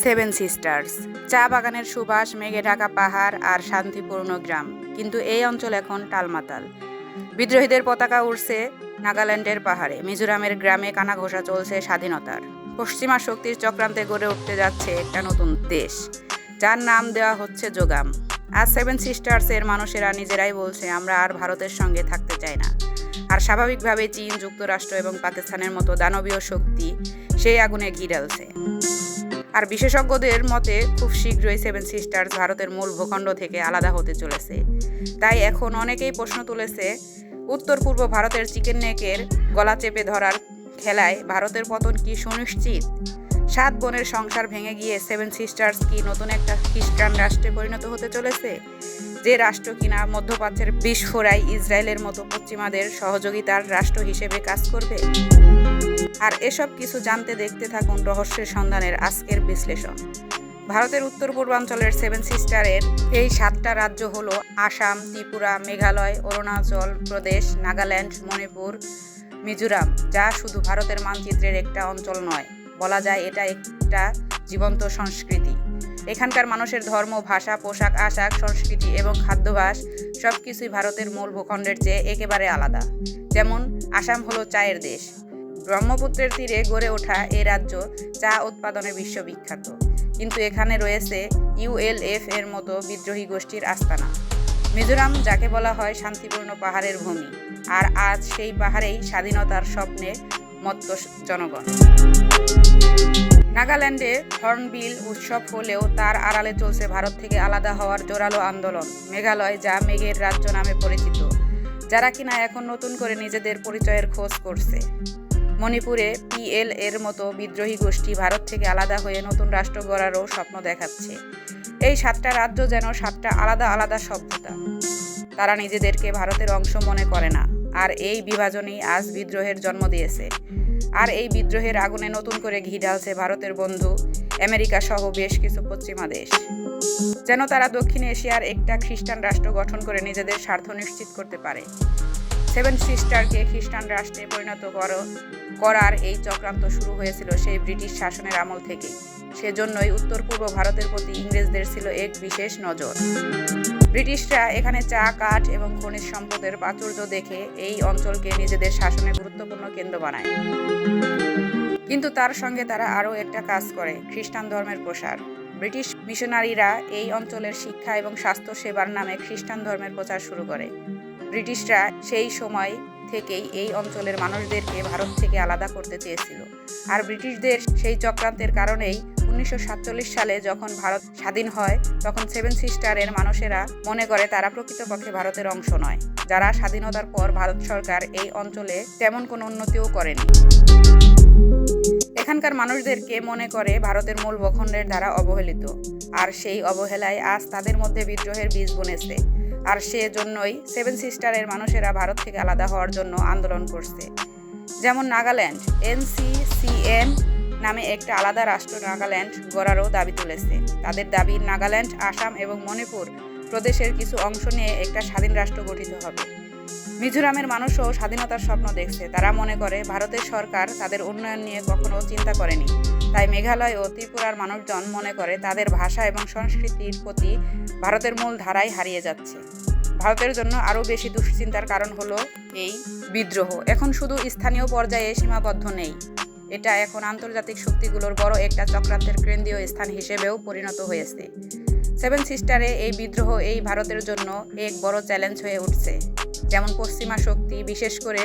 Seven sisters. চা বাগানের সুবাস, মেঘে ঢাকা পাহাড় আর শান্তিপূর্ণ গ্রাম। কিন্তু এই অঞ্চল এখন টালমাতাল। বিদ্রোহীদের পতাকা উড়ছে নাগাল্যান্ডের পাহাড়ে। মিজোরামের গ্রামে কানাঘোষা চলছে স্বাধীনতার। পশ্চিমা শক্তির চক্রান্তে গড়ে উঠতে যাচ্ছে একটা নতুন দেশ। যার নাম দেওয়া হচ্ছে যোগাম আর সেভেন সিস্টার্সের মানুষেরা নিজেরাই বলছে, আমরা আর ভারতের সঙ্গে থাকতে চাই না। আর স্বাভাবিকভাবে চীন, যুক্তরাষ্ট্র এবং পাকিস্তানের মতো দানবীয় শক্তি সেই আগুনে ঘি আর বিশেষজ্ঞদের মতে, খুব শীঘ্রই সেভেন সিস্টার্স ভারতের মূল ভূখণ্ড থেকে আলাদা হতে চলেছে। তাই এখন অনেকেই প্রশ্ন তুলেছে, উত্তর পূর্ব ভারতের চিকেন নেকের গলা চেপে ধরার খেলায় ভারতের পতন কি সুনিশ্চিত? সাত বোনের সংসার ভেঙে গিয়ে সেভেন সিস্টার্স কি নতুন একটা খ্রিস্টান রাষ্ট্রে পরিণত হতে চলেছে? যে রাষ্ট্র কিনা মধ্যপ্রাচ্যের বিস্ফোরায় ইসরায়েলের মতো পশ্চিমাদের সহযোগিতার রাষ্ট্র হিসেবে কাজ করবে? আর এসব কিছু জানতে দেখতে থাকুন রহস্যের সন্ধানের আজকের বিশ্লেষণ। ভারতের উত্তর পূর্বাঞ্চলের সেভেন সিস্টারের এই সাতটা রাজ্য হল আসাম, ত্রিপুরা, মেঘালয়, অরুণাচল প্রদেশ, নাগাল্যান্ড, মণিপুর, মিজোরাম, যা শুধু ভারতের মানচিত্রের একটা অঞ্চল নয়। বলা যায় এটা একটা জীবন্ত সংস্কৃতি। এখানকার মানুষের ধর্ম, ভাষা, পোশাক, আশাক, সংস্কৃতি এবং খাদ্যাভ্যাস সব কিছুই ভারতের মূল ভূখণ্ডের চেয়ে একেবারে আলাদা। যেমন, আসাম হলো চায়ের দেশ। ব্রহ্মপুত্রের তীরে গড়ে ওঠা এ রাজ্য চা উৎপাদনে বিশ্ববিখ্যাত। কিন্তু এখানে রয়েছে ইউএলএফ এর মতো বিদ্রোহী গোষ্ঠীর আস্তানা। মিজোরাম যাকে বলা হয় শান্তিপূর্ণ পাহাড়ের ভূমি, আর আজ সেই পাহাড়েই স্বাধীনতার স্বপ্নে মত্ত জনগণ। নাগাল্যান্ডে হর্নবিল উৎসব হলেও তার আড়ালে চলছে ভারত থেকে আলাদা হওয়ার জোরালো আন্দোলন, মেঘালয় যা মেঘের রাজ্য নামে পরিচিত, যারা কিনা এখন নতুন করে নিজেদের পরিচয়ের খোঁজ করছে। মণিপুরে পিএল এর মতো বিদ্রোহী গোষ্ঠী ভারত থেকে আলাদা হয়ে নতুন রাষ্ট্র গড়ারও স্বপ্ন দেখাচ্ছে। এই সাতটা রাজ্য যেন সাতটা আলাদা আলাদা সভ্যতা। তারা নিজেদেরকে ভারতের অংশ মনে করে না। আর এই বিভাজনই আজ বিদ্রোহের জন্ম দিয়েছে। আর এই বিদ্রোহের আগুনে নতুন করে ঘি ঢালছে ভারতের বন্ধু, আমেরিকা সহ বেশ কিছু পশ্চিমা দেশ। যেন তারা দক্ষিণ এশিয়ার একটা খ্রিস্টান রাষ্ট্র গঠন করে নিজেদের স্বার্থ নিশ্চিত করতে পারে। সেভেন সিস্টারকে খ্রিস্টান রাষ্ট্রে পরিণত করো, করার এই চক্রান্ত শুরু হয়েছিল সেই ব্রিটিশ শাসনের আমল থেকেই। সেজন্যই উত্তর পূর্ব ভারতের প্রতি ইংরেজদের ছিল এক বিশেষ নজর। ব্রিটিশরা এখানে চা, কাঠ এবং খনিজ সম্পদের প্রাচুর্য দেখে এই অঞ্চলকে নিজেদের শাসনে গুরুত্বপূর্ণ কেন্দ্র বানায়। কিন্তু তার সঙ্গে তারা আরও একটা কাজ করে, খ্রিস্টান ধর্মের প্রসার। ব্রিটিশ মিশনারিরা এই অঞ্চলের শিক্ষা এবং স্বাস্থ্য সেবার নামে খ্রিস্টান ধর্মের প্রচার শুরু করে। ব্রিটিশরা সেই সময় থেকেই এই অঞ্চলের মানুষদেরকে ভারত থেকে আলাদা করতে চেয়েছিল। আর ব্রিটিশদের সেই চক্রান্তের কারণেই উনিশশো সাতচল্লিশ সালে যখন ভারত স্বাধীন হয়, তখন সেভেন সিস্টারের মানুষেরা মনে করে তারা প্রকৃতপক্ষে ভারতের অংশ নয়। যারা স্বাধীনতার পর ভারত সরকার এই অঞ্চলে তেমন কোনো উন্নতিও করেনি। এখানকার মানুষদেরকে মনে করে ভারতের মূল ভূখণ্ডের দ্বারা অবহেলিত। আর সেই অবহেলায় আজ তাদের মধ্যে বিদ্রোহের বীজ বুনেছে। আর সেজন্যই সেভেন সিস্টারের মানুষেরা ভারত থেকে আলাদা হওয়ার জন্য আন্দোলন করছে। যেমন নাগাল্যান্ড এনসিসিএন নামে একটা আলাদা রাষ্ট্র নাগাল্যান্ড গড়ারও দাবি তুলেছে। তাদের দাবি নাগাল্যান্ড, আসাম এবং মণিপুর প্রদেশের কিছু অংশ নিয়ে একটা স্বাধীন রাষ্ট্র গঠিত হবে। মিজোরামের মানুষও স্বাধীনতার স্বপ্ন দেখছে। তারা মনে করে, ভারতের সরকার তাদের উন্নয়ন নিয়ে কখনো চিন্তা করেনি। তাই মেঘালয় ও ত্রিপুরার মানুষজন মনে করে, তাদের ভাষা এবং সংস্কৃতির প্রতি ভারতের মূল ধারাই হারিয়ে যাচ্ছে। ভারতের জন্য আরও বেশি দুশ্চিন্তার কারণ হলো এই বিদ্রোহ। এখন শুধু স্থানীয় পর্যায়ে সীমাবদ্ধ নেই। এটা এখন আন্তর্জাতিক শক্তিগুলোর বড় একটা চক্রান্তের কেন্দ্রীয় স্থান হিসেবেও পরিণত হয়েছে। সেভেন সিস্টারে এই বিদ্রোহ এই ভারতের জন্য এক বড় চ্যালেঞ্জ হয়ে উঠছে। যেমন পশ্চিমা শক্তি, বিশেষ করে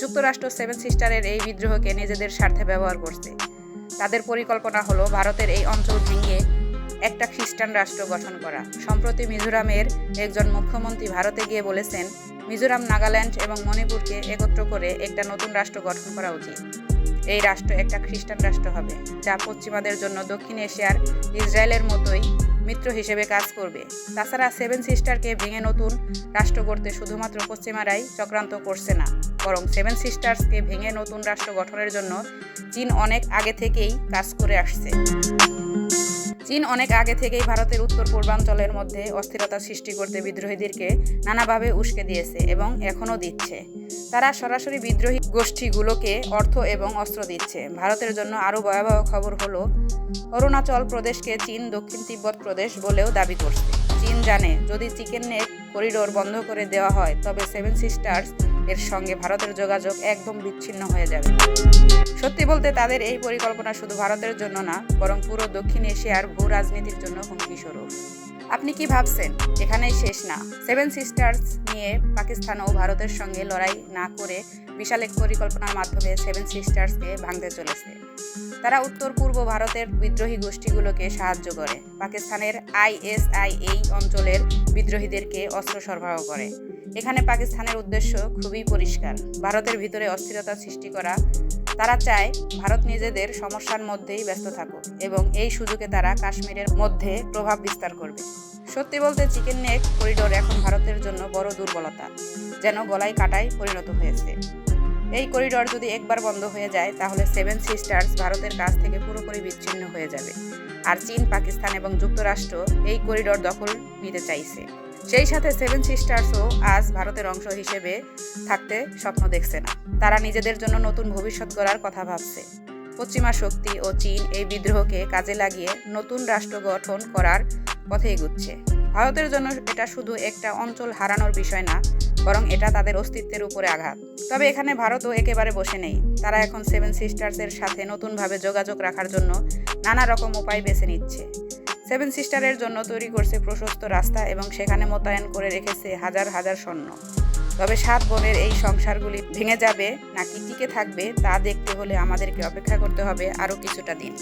যুক্তরাষ্ট্র সেভেন সিস্টারের এই বিদ্রোহকে নিজেদের স্বার্থে ব্যবহার করছে। তাদের পরিকল্পনা হলো ভারতের এই অঞ্চল ভেঙে একটা খ্রিস্টান রাষ্ট্র গঠন করা। সম্প্রতি মিজোরামের একজন মুখ্যমন্ত্রী ভারতে গিয়ে বলেছেন, মিজোরাম, নাগাল্যান্ড এবং মণিপুরকে একত্র করে একটা নতুন রাষ্ট্র গঠন করা উচিত। এই রাষ্ট্র একটা খ্রিস্টান রাষ্ট্র হবে, যা পশ্চিমাদের জন্য দক্ষিণ এশিয়ার ইসরায়েলের মতোই মিত্র হিসেবে কাজ করবে। তাছাড়া সেভেন সিস্টারকে ভেঙে নতুন রাষ্ট্র গড়তে শুধুমাত্র পশ্চিমারাই চক্রান্ত করছে না, বরং সেভেন সিস্টার্সকে ভেঙে নতুন রাষ্ট্র গঠনের জন্য চীন অনেক আগে থেকেই কাজ করে আসছে। চীন অনেক আগে থেকেই ভারতের উত্তর পূর্বাঞ্চলের মধ্যে অস্থিরতা সৃষ্টি করতে বিদ্রোহীদেরকে নানাভাবে উস্কে দিয়েছে এবং এখনও দিচ্ছে। তারা সরাসরি বিদ্রোহী গোষ্ঠীগুলোকে অর্থ এবং অস্ত্র দিচ্ছে। ভারতের জন্য আরও ভয়াবহ খবর হলো, অরুণাচল প্রদেশকে চীন দক্ষিণ তিব্বত প্রদেশ বলেও দাবি করছে। চীন জানে, যদি চিকেন নেক করিডোর বন্ধ করে দেওয়া হয়, তবে সেভেন সিস্টার্স এর সঙ্গে ভারতের যোগাযোগ একদম বিচ্ছিন্ন হয়ে যাবে। সত্যি বলতে তাদের এই পরিকল্পনা শুধু ভারতের জন্য না, বরং পুরো দক্ষিণ এশিয়ার ভূ রাজনীতির জন্য হুমকি স্বরূপ। আপনি কি ভাবছেন? এখানেই শেষ না। সেভেন সিস্টার্স নিয়ে পাকিস্তান ও ভারতের সঙ্গে লড়াই না করে বিশাল এক পরিকল্পনার মাধ্যমে সেভেন সিস্টার্সকে ভাঙতে চলেছে। তারা উত্তর পূর্ব ভারতের বিদ্রোহী গোষ্ঠীগুলোকে সাহায্য করে। পাকিস্তানের আইএসআই এই অঞ্চলের বিদ্রোহীদেরকে অস্ত্র সরবরাহ করে। এখানে পাকিস্তানের উদ্দেশ্য খুবই পরিষ্কার। ভারতের ভিতরে অস্থিরতা সৃষ্টি করা। তারা চায় ভারত নিজেদের সমস্যার মধ্যেই ব্যস্ত থাকুক এবং এই সুযোগে তারা কাশ্মীরের মধ্যে প্রভাব বিস্তার করবে। সত্যি বলতে চিকেন নেক করিডোর এখন ভারতের জন্য বড় দুর্বলতা, যেন গলায় কাটায় পরিণত হয়েছে। এই করিডোর যদি একবার বন্ধ হয়ে যায়, তাহলে সেভেন সিস্টার্স ভারতের কাছ থেকে পুরোপুরি বিচ্ছিন্ন হয়ে যাবে। আর চীন, পাকিস্তান এবং যুক্তরাষ্ট্র এই করিডোর দখল নিতে চাইছে। সেই সাথে সেভেন সিস্টার্সও আজ ভারতের অংশ হিসেবে থাকতে স্বপ্ন দেখছে না। তারা নিজেদের জন্য নতুন ভবিষ্যৎ গড়ার কথা ভাবছে। পশ্চিমা শক্তি ও চীন এই বিদ্রোহকে কাজে লাগিয়ে নতুন রাষ্ট্র গঠন করার পথে এগুচ্ছে। ভারতের জন্য এটা শুধু একটা অঞ্চল হারানোর বিষয় না, বরং এটা তাদের অস্তিত্বের উপরে আঘাত। তবে এখানে ভারতও একেবারে বসে নেই। তারা এখন সেভেন সিস্টার্সের সাথে নতুনভাবে যোগাযোগ রাখার জন্য নানা রকম উপায় বেছে নিচ্ছে। সেভেন সিস্টারের জন্য তৈরি করছে প্রশস্ত রাস্তা এবং সেখানে মোতায়েন করে রেখেছে হাজার হাজার সৈন্য তবে সাত বোনের এই সংসারগুলি ভেঙে যাবে নাকি টিকে থাকবে তা দেখতে হলে আমাদেরকে অপেক্ষা করতে হবে আরও কিছুটা দিন।